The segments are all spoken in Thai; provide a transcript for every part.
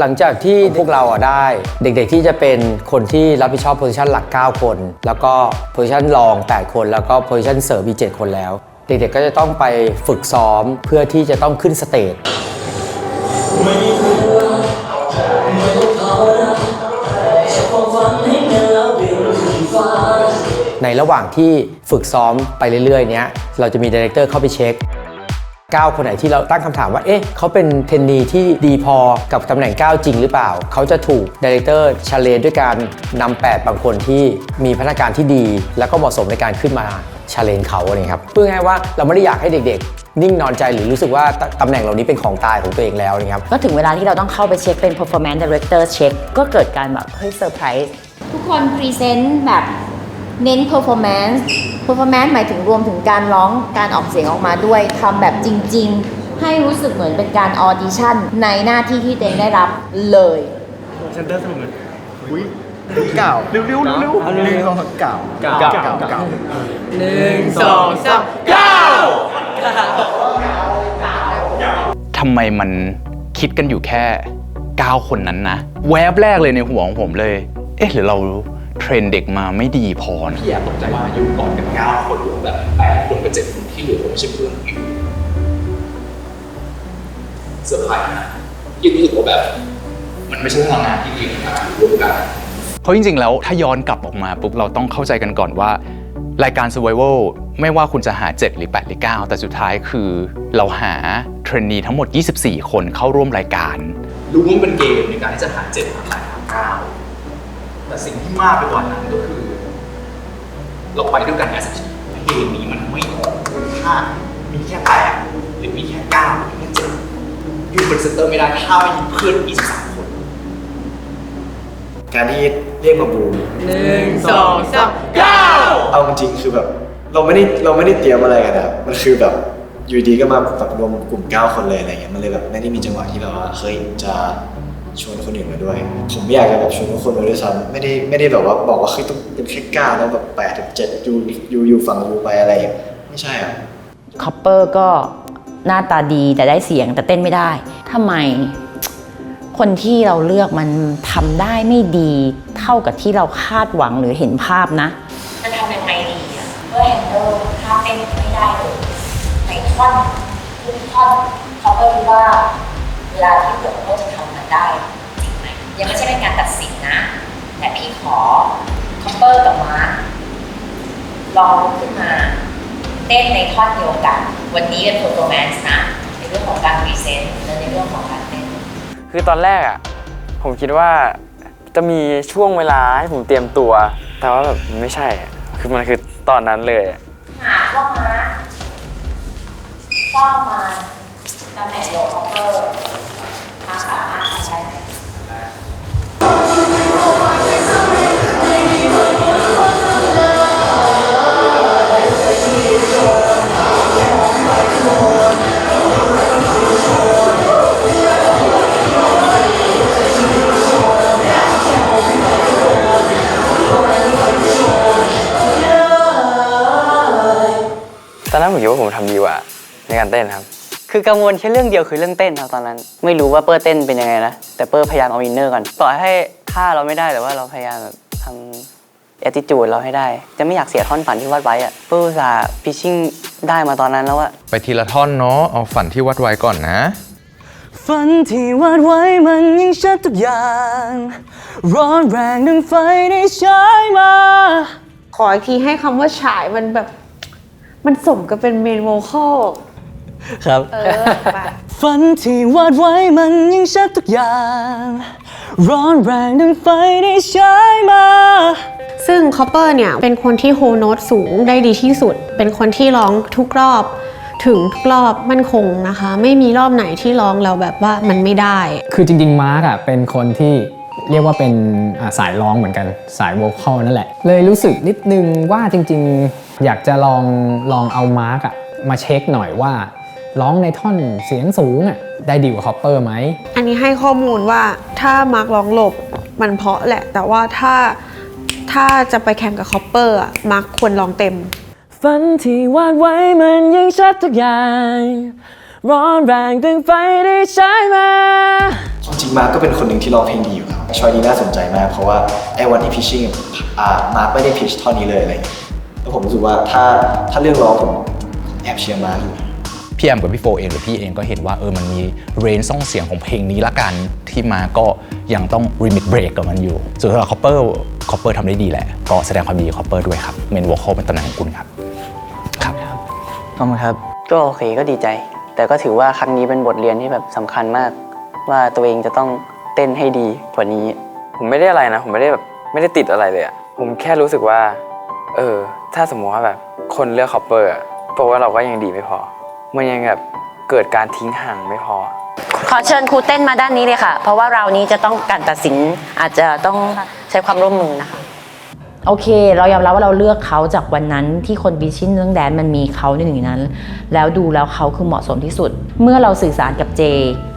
หลังจากที่พวกเราอะได้ เด็กๆที่จะเป็นคนที่รับผิดชอบโพซิชันหลัก 9 คน แล้วก็โพซิชันรอง 8 คน แล้วก็โพซิชันเสริมอีก7คนแล้ว เด็กๆก็จะต้องไปฝึกซ้อมเพื่อที่จะต้องขึ้นสเตจในระหว่างที่ฝึกซ้อมไปเรื่อยๆ เนี้ย เราจะมีดีเรคเตอร์เข้าไปเช็ค 9 คนไหนที่เราตั้งคำถามว่า เอ๊ะ เขาเป็นเทรนนีที่ดีพอกับตำแหน่ง 9 จริงหรือเปล่า เขาจะถูกดีเรคเตอร์ชาเลนด้วยการนำ8บางคนที่มีพนักงานที่ดี แล้วก็เหมาะสมในการขึ้นมาชาเลนเขาอะไรครับ เพื่อให้ว่าเราไม่ได้อยากให้เด็กๆ นิ่งนอนใจหรือรู้สึกว่าตตำแหน่งเหล่านี้เป็นของตายของตัวเองแล้วนะครับ ก็ถึงเวลาที่เราต้องเข้าไปเช็คเป็น performance director เช็คก็เกิดการแบบเฮ้ยเซอร์ไพรส์ทุกคนพรีเซนต์แบบ เน้น performance performance หมายถึงรวมถึงการร้องการออกเสียงออกมาด้วยทำแบบจริง ๆ ให้รู้สึกเหมือนเป็นการออดิชั่นในหน้าที่ที่เต็งได้รับเลย เซนเตอร์สนุกเลยอุ้ยเก่าเร็วเร็วเร็วเร็วหนึ่งสองเก่าเก่าเก่าเก่าทำไมมันคิดกันอยู่แค่ 9 คนนั้นนะ แวบแรกเลยในหัวของผมเลย เอ๊ะหรือเรา เทรนเด็กมาไม่ดีพอนะพี่อยากตกใจว่าอยู่ก่อนกันเก้าคนหรือแบบแปดคนกับเจ็ดคนที่เหลือผมไม่ใช่เพื่อนอยู่เซอร์ไพรส์นะยิ่งรู้สึกว่าแบบ มันไม่ใช่พลังงานที่ดีมาร่วมกันเพราะจริงๆ แล้วถ้าย้อนกลับออกมาปุ๊บเราต้องเข้าใจกันก่อนว่า รายการ Survival ไม่ว่าคุณจะหา 7 หรือ 8 หรือ 9 แต่สุดท้ายคือ เราหาเทรนนีทั้งหมด 24 คนเข้าร่วมรายการ รู้ว่ามันเป็นเกมในการที่จะหาเจ็ดหาแปดหาเก้า แต่สิ่งที่มากไปกว่านั้นก็คือ เราไปด้วยกันแอสทีเกมนี้มันไม่ออกถ้ามีแค่แปดหรือมีแค่เก้าหรือมีแค่เจ็ดยูเป็นเซนเตอร์ไม่ได้ถ้าไม่มีเพื่อนอีกสามคนการที่เรียกมาบูมเอาจริงๆคือแบบ เราไม่ได้เราไม่ได้เตรียมอะไรกันอะมันคือแบบอยู่ดีก็มาแบบรวมกลุ่ม 9 คนเลยอะไรเงี้ยมันเลยแบบไม่ได้มีจังหวะที่แบบว่าเฮ้ยจะ ชวนคนอื่นมาด้วย ผมไม่อยากจะแบบชวนทุกคนมาด้วยซ้ำไม่ได้ไม่ได้แบบว่าบอกว่าเฮ้ยต้องเป็นแค่เก้าแล้วแบบแปดถึงเจ็ดอยู่อยู่อยู่ฝั่งอยู่ไปอะไรอย่างเงี้ยไม่ใช่อะคอปเปอร์ก็หน้าตาดีแต่ได้เสียงแต่เต้นไม่ได้ทำไมคนที่เราเลือกมันทำได้ไม่ดีเท่ากับที่เราคาดหวังหรือเห็นภาพนะจะทำยังไงดีอะเพื่อแฮนเดิลท่าเต้นไม่ได้เลยในท่อนทุกท่อนเขาก็รู้ว่าเวลาที่เกิดเขาจะทำมัน ได้จริงไหมยังไม่ใช่เป็นการตัดสินนะ แต่พี่ขอคอปเปอร์กับมาร์คลองลุกขึ้นมาเต้นในท่อนเดียวกัน วันนี้เป็นโฟโตแมนส์นะในเรื่องของการพรีเซนต์และในเรื่องของการเต้นคือตอนแรกอะผมคิดว่าจะมีช่วงเวลาให้ผมเตรียมตัว แต่ว่าแบบไม่ใช่อะคือมันคือตอนนั้นเลยอะหาเข้ามาเข้ามาตำแหน่งโลคอปเปอร์ มาสามารถใช้ได้ตอนนั้นผมคิดว่าผมทำดีกว่าในการเต้นครับ คือกังวลแค่เรื่องเดียวคือเรื่องเต้นครับตอนนั้น ไม่รู้ว่าเปอร์เต้นเป็นยังไงนะ แต่เปอร์พยายามเอาอินเนอร์ก่อนต่อให้ท่าเราไม่ได้แต่ว่าเราพยายามแบบทำแอ t ติจูดเราให้ได้ จะไม่อยากเสียท่อนฝันที่วาดไว้อะเปอร์อุตสาห์พิชชิ่งได้มาตอนนั้นแล้วอะไปทีละท่อนเนาะเอาฝันที่วัดไว้ก่อนนะฝันที่วาดไว้มันยังชัดทุกอย่าง ร้อนแรงดังไฟได้ใช้มา ขออีกทีให้คำว่าฉายมันแบบ มันสมกับเป็นเมนโวคอล ครับ เออไปฝันที่วาดไว้มันยังชัดทุกอย่าง ร้อนแรงดังไฟได้ใช้มา ซึ่งคอปเปอร์เนี่ย เป็นคนที่โฮโนตสูงได้ดีที่สุด เป็นคนที่ร้องทุกรอบ ถึงทุกรอบมั่นคงนะคะ ไม่มีรอบไหนที่ร้องแล้วแบบว่ามันไม่ได้ คือจริง ๆ มาร์กอะเป็นคนที่เรียกว่าเป็นอ่าสายร้องเหมือนกันสายโวคอลนั่นแหละ เลยรู้สึกนิดนึงว่าจริง ๆ อยากจะลองลองเอามาร์กอะมาเช็คหน่อยว่า ร้องในท่อนเสียงสูงอะได้ดีกว่าคอปเปอร์ไหม อันนี้ให้ข้อมูลว่าถ้ามาร์กร้องหลบมันเพราะแหละ แต่ว่าถ้าถ้าจะไปแข่งกับคอปเปอร์อะมาร์กควรร้องเต็ม ฝันที่วาดไว้มันยังชัดทุกอย่างร้อนแรงดังไฟได้ใช้มาจริงๆมาร์คก็เป็นคนหนึ่งที่ร้องเพลงดีอยู่ครับชอยนี้น่าสนใจมากเพราะว่าไอ้วันที่พิชชิ่งอ่ามาร์คไม่ได้พิชท่อนนี้เลยอะไรอย่างเงี้ยแล้วผมรู้สึกว่าถ้าถ้าเรื่องร้องผมแอบเชียร์มาร์คอยู่ พี่แอมกับพี่โฟเองหรือพี่เองก็เห็นว่าเออมันมีเรนซ่องเสียงของเพลงนี้ละกันที่มาก็ยังต้องริมิตเบรกกับมันอยู่ส่วนสำหรับคอปเปอร์คอปเปอร์ทำได้ดีแหละ ก็แสดงความดีคอปเปอร์ด้วยครับเมนวอลคอลเป็นตำแหน่งของคุณครับครับขอบคุณครับก็โอเคก็ดีใจ แต่ก็ถือว่าครั้งนี้เป็นบทเรียนที่แบบสำคัญมาก ว่าตัวเองจะต้องเต้นให้ดีกว่านี้ ผมไม่ได้อะไรนะ ผมไม่ได้แบบไม่ได้ติดอะไรเลยอะผมแค่รู้สึกว่า เออ ถ้าสมมติว่าแบบคนเลือกคอปเปอร์เพราะว่าเราก็ยังดีไม่พอ มันยังแบบเกิดการทิ้งห่างไม่พอ ขอเชิญครูเต้นมาด้านนี้เลยค่ะ เพราะว่าเรานี้จะต้องการตัดสินอาจจะต้องใช้ความร่วมมือนะคะ โอเค เรายอมรับว่าเราเลือกเขาจากวันนั้นที่คนบิชินเรื่องแดนมันมีเขาในหนึ่งในนั้น แล้วดูแล้วเขาคือเหมาะสมที่สุด เมื่อเราสื่อสารกับเจ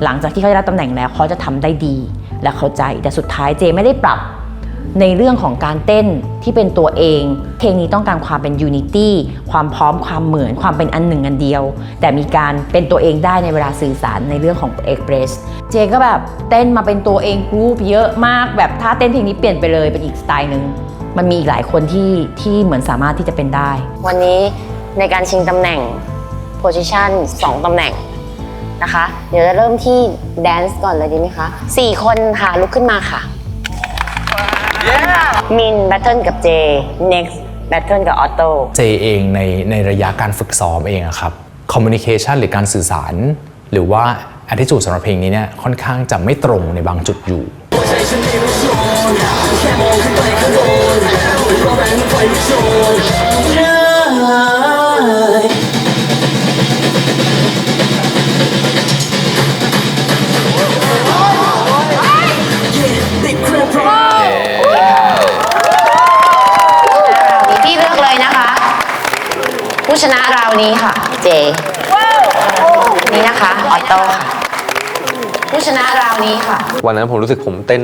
หลังจากที่เขาได้รับตำแหน่งแล้วเขาจะทำได้ดี และเข้าใจแต่สุดท้ายเจไม่ได้ปรับ ในเรื่องของการเต้นที่เป็นตัวเอง เพลงนี้ต้องการความเป็นยูนิตี้ความพร้อมความเหมือนความเป็นอันหนึ่งอันเดียว แต่มีการเป็นตัวเองได้ในเวลาสื่อสารในเรื่องของเอ็กเพรสเจก็แบบเต้นมาเป็นตัวเองกรูปเยอะมากแบบถ้าเต้นเพลงนี้เปลี่ยนไปเลยเป็นอีกสไตล์หนึ่งมันมีอีกหลายคนที่ที่เหมือนสามารถที่จะเป็นได้ วันนี้ในการชิงตำแหน่ง position 2ตำแหน่งนะคะ เดี๋ยวจะเริ่มที่แดนซ์ก่อนเลยดีไหมคะ4คนค่ะลุกขึ้นมาค่ะ มินแบทเทิลกับเจ next แบทเทิลกับออโต้เจเองในในระยะการฝึกซ้อมเองอะครับคอมมูนิเคชันหรือการสื่อสาร หรือว่า attitude สำหรับเพลงนี้เนี่ยค่อนข้างจะไม่ตรงในบางจุดอยู่ ชนะราวนี้ค่ะ เจ นี่นะคะออโต้ค่ะ ผู้ชนะราวนี้ค่ะ วันนั้นผมรู้สึกผมเต้น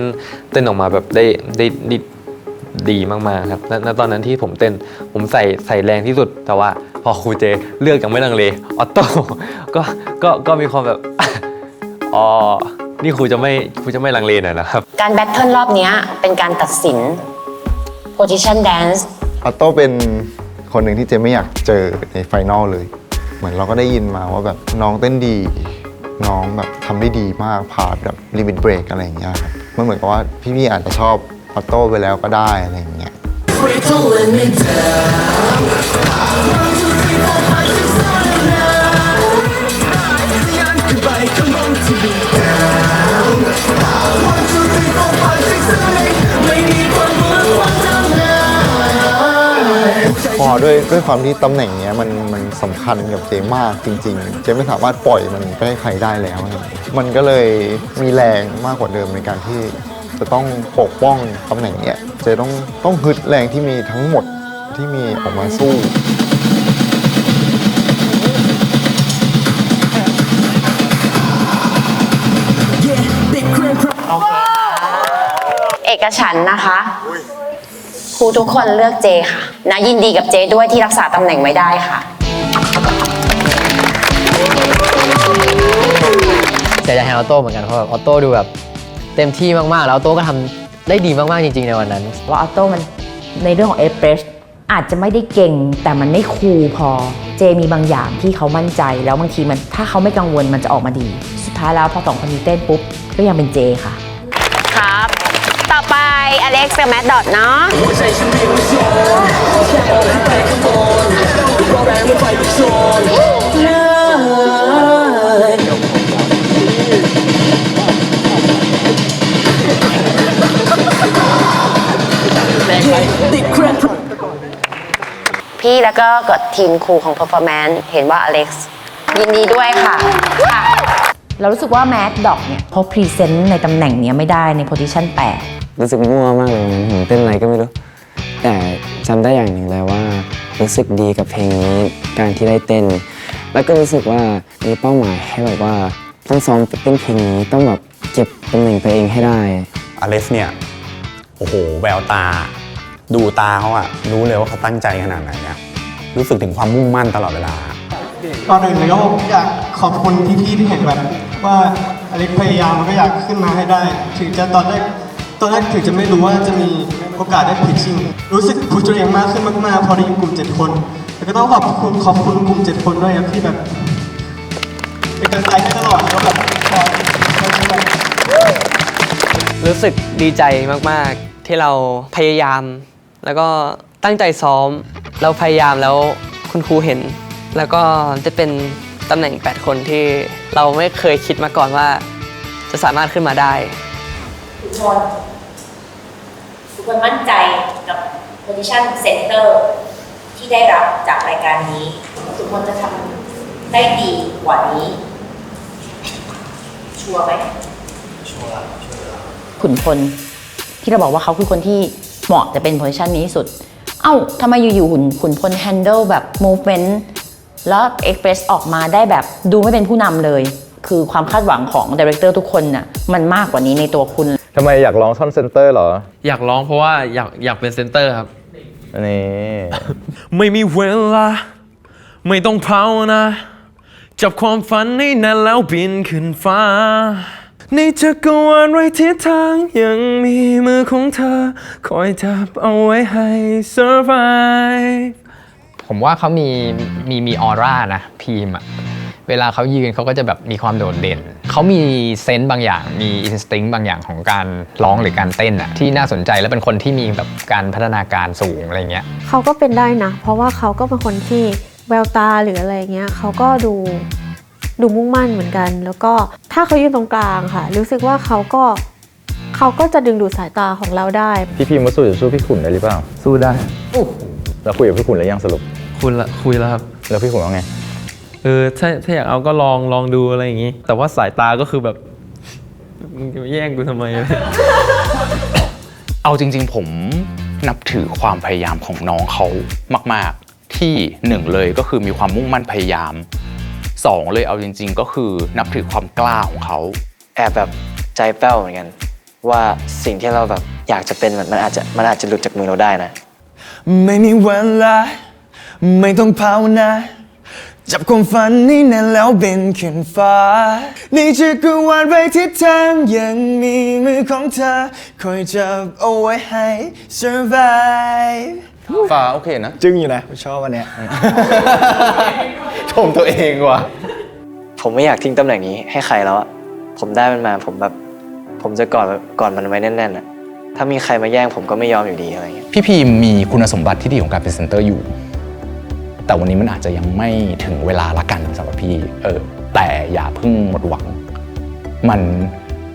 เต้นออกมาแบบได้ได้ได้ดีมากๆครับณณตอนนั้นที่ผมเต้นผมใส่ใส่แรงที่สุด แต่ว่าพอครูเจเลือกอย่างไม่ลังเลออโต้ก็ก็ก็มีความแบบ อ๋อ นี่ครูจะไม่ครูจะไม่ลังเลหน่อยนะครับ การแบทเทิลรอบเนี้ยเป็นการตัดสิน position dance ออโต้เป็น คนหนึ่งที่เจไม่อยากเจอในไฟนอลเลย เหมือนเราก็ได้ยินมาว่าแบบน้องเต้นดี น้องแบบทำได้ดีมากพาดแบบลิมิตเบรกอะไรอย่างเงี้ยครับมันเหมือนกับว่าพี่ๆอาจจะชอบออโต้ไปแล้วก็ได้อะไรอย่างเงี้ย อด้วยด้วยความที่ตำแหน่งเนี้ยมันมันสำคัญกับเจมากจริง ๆ เจไม่สามารถปล่อยมันไปให้ใครได้แล้ว มันก็เลยมีแรงมากกว่าเดิมในการที่จะต้องปกป้องตำแหน่งเนี้ยเจต้องต้องฮึดแรงที่มีทั้งหมดที่มีออกมาสู้เอกฉันนะคะ ครูทุกคนเลือกเจค่ะนะยินดีกับเจด้วยที่รักษาตำแหน่งไว้ได้ค่ะ เสียใจแทนออโต้เหมือนกันเพราะแบบออโต้ดูแบบ เต็มที่มากๆ แล้วออโต้ก็ทำได้ดีมากๆจริง ๆ ในวันนั้น ว่าออโต้มันในเรื่องของเอเ e รสอาจจะไม่ได้เก่งแต่มันไม่คูลพอ เจมีบางอย่างที่เขามั่นใจ แล้วบางทีมันถ้าเขาไม่กังวลมันจะออกมาดี สุดท้ายแล้วพอสองคนนี้เต้นปุ๊บ ก็ยังเป็นเจค่ะครับต่อไปอ เล็กซ์กับแมดดอทเนาะพี่แล้วก็กดทีมครูของ performance เห็นว่าอเล็กซ์ยินดีด้วยค่ะเรารู้สึกว่าแมดดอกเนี่ยเขาพรีเซนต์ในตำแหน่งเนี้ยไม่ได้ใน position 8 รู้สึกมั่วมากเลยวันนั้นผมเต้นอะไรก็ไม่รู้ แต่จำได้อย่างหนึ่งเลยว่า รู้สึกดีกับเพลงนี้การที่ได้เต้น แล้วก็รู้สึกว่ามีเป้าหมายให้แบบว่าต้องซ้อมเต้นเพลงนี้ต้องแบบเก็บตำแหน่งตัวเองให้ได้อเลสเนี่ยโอ้โหแววตา ดูตาเขาอะรู้เลยว่าเขาตั้งใจขนาดไหนอะรู้สึกถึงความมุ่งมั่นตลอดเวลา ก่อนอื่นเลยก็อยากขอบคุณพี่ๆที่เห็นแบบ ว่าอเล็กพยายามก็อยากขึ้นมาให้ได้ ถึงจะตอนแรก ตอนแรกถึงจะไม่รู้ว่าจะมีโอกาสได้พิชชิ่งรู้สึกผูตัวเองมากขึ้นมากๆ พอได้อยู่กลุ่มเจ็ดคนแล้วก็ต้องขอบคุณขอบคุณกลุ่มเจ็ดคนด้วยครับที่แบบเป็นกำลังใจให้ตลอดแล้วแบบคอยคอยช่วยรู้สึกดีใจมากๆ ที่เราพยายาม แล้วก็ตั้งใจซ้อม เราพยายามแล้วคุณครูเห็น แล้วก็ได้เป็นตำแหน่ง 8 คนที่เราไม่เคยคิดมาก่อนว่า จะสามารถขึ้นมาได้ คน ทุกคนมั่นใจกับ position center ที่ได้รับจากรายการนี้ ทุกคนจะทำได้ดีกว่านี้ ชัวร์ไหมชัวร์ขุนพลที่เราบอกว่าเขาคือคนที่เหมาะจะเป็นโพซิชันนี้ที่สุด เอ้าทำไมอยู่ๆขุนขุนพล handle แบบ movement แล้ว express ออกมาได้แบบดูไม่เป็นผู้นำเลย คือความคาดหวังของดี r e c เตอร์ทุกคนน่ะมันมากกว่านี้ในตัวคุณ ทำไมอยากร้องท่อนเซนเตอร์เหรอ อยากร้องเพราะว่าอยากอยากเป็นเซนเตอร์ครับ นี่ ไม่มีเวลา ไม่ต้องภาวนาจับความฝันให้แน่นแล้วบินขึ้นฟ้า ในจักรวาลไว้ทิศทางยังมีมือของเธอ คอยจับเอาไว้ให้ survive ผมว่าเขามีมีมีออร่านะพีมอะเวลาเขายืนเขาก็จะแบบมีความโดดเด่น เขามีเซนต์บางอย่าง มีอินสติ้งบางอย่างของการร้องหรือการเต้นอะที่น่าสนใจและเป็นคนที่มีแบบการพัฒนาการสูงอะไรเงี้ยเขาก็เป็นได้นะ เพราะว่าเขาก็เป็นคนที่แววตาหรืออะไรเงี้ยเขาก็ดูดูมุ่งมั่นเหมือนกัน แล้วก็ถ้าเขายืนตรงกลางค่ะ รู้สึกว่าเขาก็เขาก็จะดึงดูดสายตาของเราได้ พี่พิมพ์ว่าสู้จะสู้พี่ขุนได้หรือเปล่า สู้ได้แล้วคุยกับพี่ขุนแล้วยังสรุปคุณละคุยแล้วครับ แล้วพี่ขุนว่าไง เออถ้าถ้าอยากเอาก็ลองลองดูอะไรอย่างงี้ แต่ว่าสายตาก็คือแบบมึงจะมาแย่งกูทำไม เอาจริง ๆ ผมนับถือความพยายามของน้องเขามาก ๆ ที่หนึ่งเลยก็คือมีความมุ่งมั่นพยายามสองเลยเอาจริง ๆ ก็คือนับถือความกล้าของเขา แอบแบบใจแป้วเหมือนกัน ว่าสิ่งที่เราแบบอยากจะเป็นมันมันอาจจะมันอาจจะหลุดจากมือเราได้นะ ไม่มีเวลาไม่ต้องภาวนา จับความฝันนี่แน่นแล้วบินขึ้นฟ้า ในจักรวาลไปทิศทางยังมีมือของเธอ คอยจับเอาไว้ให้ survive ฟ้าโอเคนะ จึ้งอยู่นะชอบอันเนี้ย ชมตัวเองว่ะ ผมไม่อยากทิ้งตำแหน่งนี้ให้ใครแล้วอะผมได้มันมาผมแบบ ผมจะกอดกอดมันไว้แน่นๆอะถ้ามีใครมาแย่งผมก็ไม่ยอมอยู่ดีอะไรเงี้ย พี่พีมมีคุณสมบัติที่ดีของการเป็นเซนเตอร์อยู่ แต่วันนี้มันอาจจะยังไม่ถึงเวลาละกันสำหรับพี่เออแต่อย่าเพิ่งหมดหวัง มัน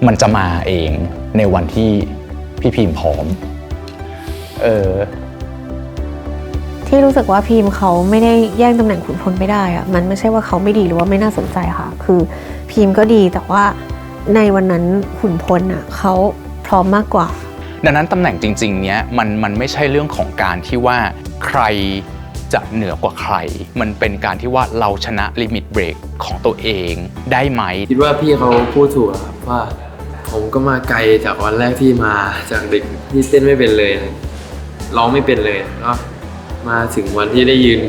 มันจะมาเองในวันที่พี่พีมพร้อม เออที่รู้สึกว่าพีมเขาไม่ได้แย่งตำแหน่งขุนพลไม่ได้อะมันไม่ใช่ว่าเขาไม่ดีหรือว่าไม่น่าสนใจค่ะ คือพีมก็ดีแต่ว่าในวันนั้นขุนพลอะเขาพร้อมมากกว่า ดังนั้นตำแหน่งจริง ๆ เนี้ยมันมันไม่ใช่เรื่องของการที่ว่าใคร จะเหนือกว่าใคร มันเป็นการที่ว่าเราชนะลิมิตเบรกของตัวเองได้ไหม คิดว่าพี่เขาพูดถูกครับว่า ผมก็มาไกลจากวันแรกที่มาจากเด็กที่เต้นไม่เป็นเลยร้องไม่เป็นเลยก็มาถึงวันที่ได้ยืน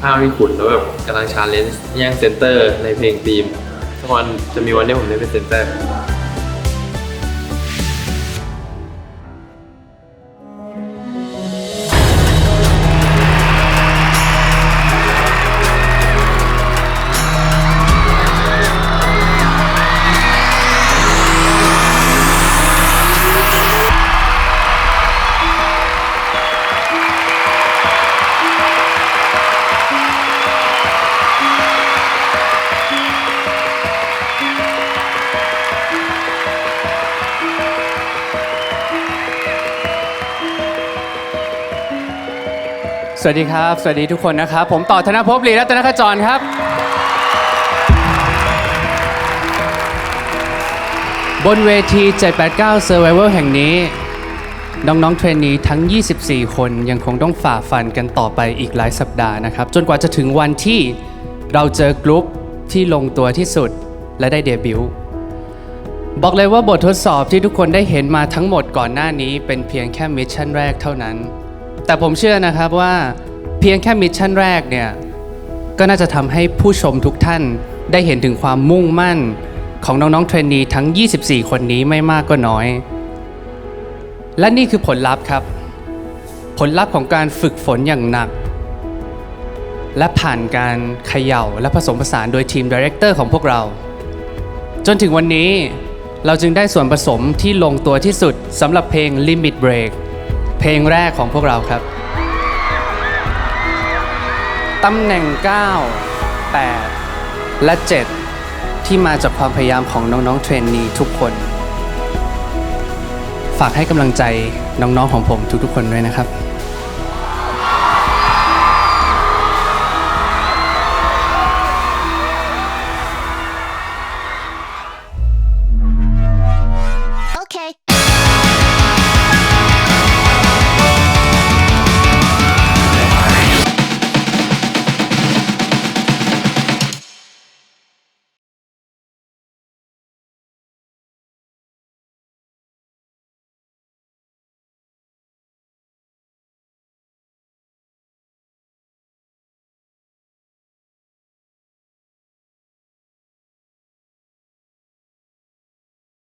ข้าวที่ขุนแล้วแบบกำลังชาเลนจ์แย่งเซนเตอร์ในเพลงทีมสักวันจะมีวันที่ผมได้เป็นเซนเตอร์ สวัสดีครับ สวัสดีทุกคนนะครับ ผมต่อธนภพลีรัตนขจรครับ บนเวที 789 Survival แห่งนี้ น้องๆเทรนนีทั้ง 24 คนยังคงต้องฝ่าฟันกันต่อไปอีกหลายสัปดาห์นะครับ จนกว่าจะถึงวันที่เราเจอกรุ๊ปที่ลงตัวที่สุดและได้เดบิวต์บอกเลยว่าบททดสอบที่ทุกคนได้เห็นมาทั้งหมดก่อนหน้านี้เป็นเพียงแค่มิชชั่นแรกเท่านั้น แต่ผมเชื่อนะครับว่าเพียงแค่มิชชั่นแรกเนี่ยก็น่าจะทำให้ผู้ชมทุกท่านได้เห็นถึงความมุ่งมั่นของน้องๆเทรนนีทั้ง 24 คนนี้ไม่มากก็น้อย และนี่คือผลลัพธ์ครับ ผลลัพธ์ของการฝึกฝนอย่างหนัก และผ่านการเขย่าและผสมผสานโดยทีมดีเรคเตอร์ของพวกเรา จนถึงวันนี้เราจึงได้ส่วนผสมที่ลงตัวที่สุดสำหรับเพลง Limit Break เพลงแรกของพวกเราครับ ตำแหน่ง 9 8 และ 7 ที่มาจากความพยายามของน้องๆเทรนนีทุกคน ฝากให้กำลังใจน้องๆของผมทุกๆคนด้วยนะครับ